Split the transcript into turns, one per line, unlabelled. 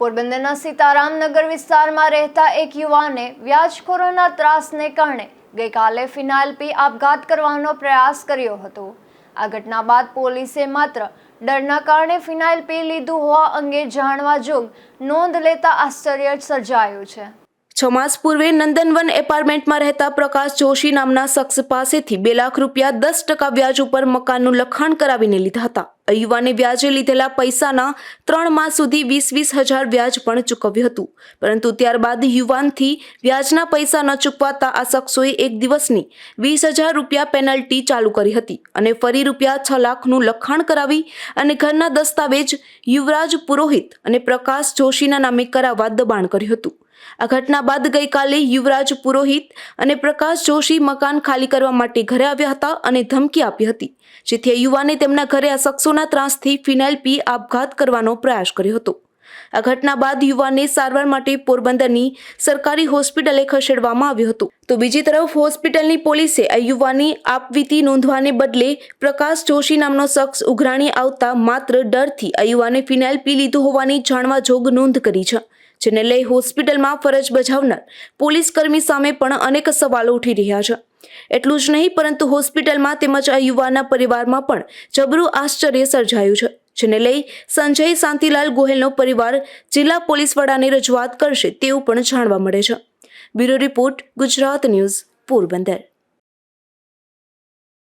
પોરબંદરના સીતારામનગર વિસ્તારમાં રહેતા એક યુવાને વ્યાજખોરોના ત્રાસને કારણે ગઈકાલે ફિનાઇલ પી આપઘાત કરવાનો પ્રયાસ કર્યો હતો. આ ઘટના બાદ પોલીસે માત્ર ડરના કારણે ફિનાઇલ પી લીધું હોવા અંગે જાણવા જોગ નોંધ લેતા આશ્ચર્ય સર્જાયું છે.
છ માસ પૂર્વે નંદનવન એપાર્ટમેન્ટમાં રહેતા પ્રકાશ જોશી નામના શખ્સ પાસેથી બે લાખ રૂપિયા દસ ટકા વ્યાજ ઉપર મકાનનું લખાણ કરાવીને લીધા હતા. યુવાને વ્યાજે લીધેલા પૈસાના ત્રણ માસ સુધી વીસ વીસ હજાર વ્યાજ પણ ચૂકવ્યું હતું. પરંતુ ત્યારબાદ યુવાનથી વ્યાજના પૈસા ન ચૂકવાતા આ શખ્સોએ એક દિવસની વીસ હજાર રૂપિયા પેનલ્ટી ચાલુ કરી હતી અને ફરી રૂપિયા છ લાખનું લખાણ કરાવી અને ઘરના દસ્તાવેજ યુવરાજ પુરોહિત અને પ્રકાશ જોશીના નામે કરાવવા દબાણ કર્યું હતું. આ ઘટના બાદ ગઈકાલે યુવરાજ પુરોહિત અને પ્રકાશ જોશી મકાન ખાલી કરવા માટે ઘરે આવ્યા હતા અને ધમકી આપી હતી, જેથી યુવાને તેમના ઘરે આ શખ્સોના ત્રાસથી ફિનાઇલ પી આપઘાત કરવાનો પ્રયાસ કર્યો હતો. આ ઘટના બાદ યુવાનને સારવાર માટે પોરબંદરની સરકારી હોસ્પિટલે ખસેડવામાં આવ્યો હતો. તો બીજી તરફ હોસ્પિટલની પોલીસે આ યુવાની આપવીતી નોંધવાને બદલે પ્રકાશ જોશી નામનો શખ્સ ઉઘરાણી આવતા માત્ર ડરથી આ યુવાને ફિનાઇલ પી લીધું હોવાની જાણવા જોગ નોંધ કરી છે. જેને લઈ હોસ્પિટલમાં ફરજ બજાવનાર પોલીસ કર્મી સામે પણ અનેક સવાલો ઉઠી રહ્યા છે. એટલું જ નહીં, પરંતુ હોસ્પિટલમાં તેમજ આ યુવાના પરિવારમાં પણ જબરું આશ્ચર્ય સર્જાયું છે, જેને લઈ સંજય શાંતિલાલ ગોહેલનો પરિવાર જિલ્લા પોલીસ વડાને રજૂઆત કરશે તેવું પણ જાણવા મળે છે. Bureau report, Gujarat news, Porbandar.